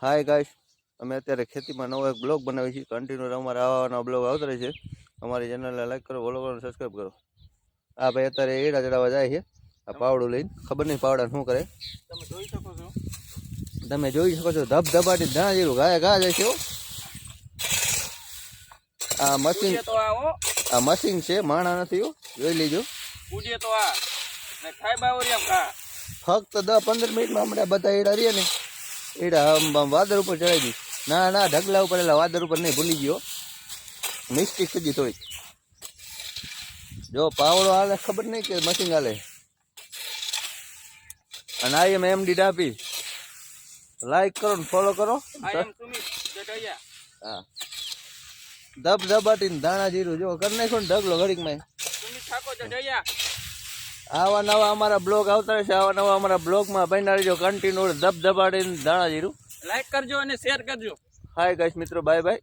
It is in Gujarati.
હાય ગાઈશ અમે અત્યારે ખેતીમાં નવો એક બ્લોગ બનાવી છીએ કન્ટિન્યુ અમારે આવવાના બ્લોગ આવતા રહે છે. અમારી ચેનલને લાઈક કરો ફોલો કરો સબસ્ક્રાઈબ કરો. આ ભાઈ અત્યારે એડા ચડાવવા જાય છે. આ પાવડું લઈને. ખબર નહીં પાવડા શું કરે. તમે જોઈ શકો છો. તમે જોઈ શકો છો. ધબધબાટી ધણા જેવું ગાય ગા જાય છે આ મશીન આ મશીન છે. માણા નથી જોઈ લેજો. તો આ. ને ખાઈ બાવરિયામ ખા. ફક્ત દસ પંદર મિનિટમાં હમણાં બધા એડા રહીએ ને એડા વાદર ઉપર ચડાવી દઈશ ના ના ઢગલા ઉપર એટલે વાદર ઉપર નહીં ભૂલી ગયો. મિસ્ટેક થઈ થોડી જો પાવડો હાલે ખબર નહીં કે મશીન હાલે. અને આ એમ એમડી ડાપી લાઈક કરો ને ફોલો કરો. એમ હા. ધબ ધબાટીને ધાણા જીરું જો કરી નાખો ને ઢગલો ઘડીકમાં. ઠાકોર જટૈયા આવા નવા અમારા બ્લોગ આવતા રહેશે આવા નવા અમારા બ્લોગમાં બન્યા રહેજો કન્ટિન્યુ ધબ ધબાડીને દાણા જીરું. લાઈક કરજો અને શેર કરજો. હાય ગાઈસ મિત્રો બાય બાય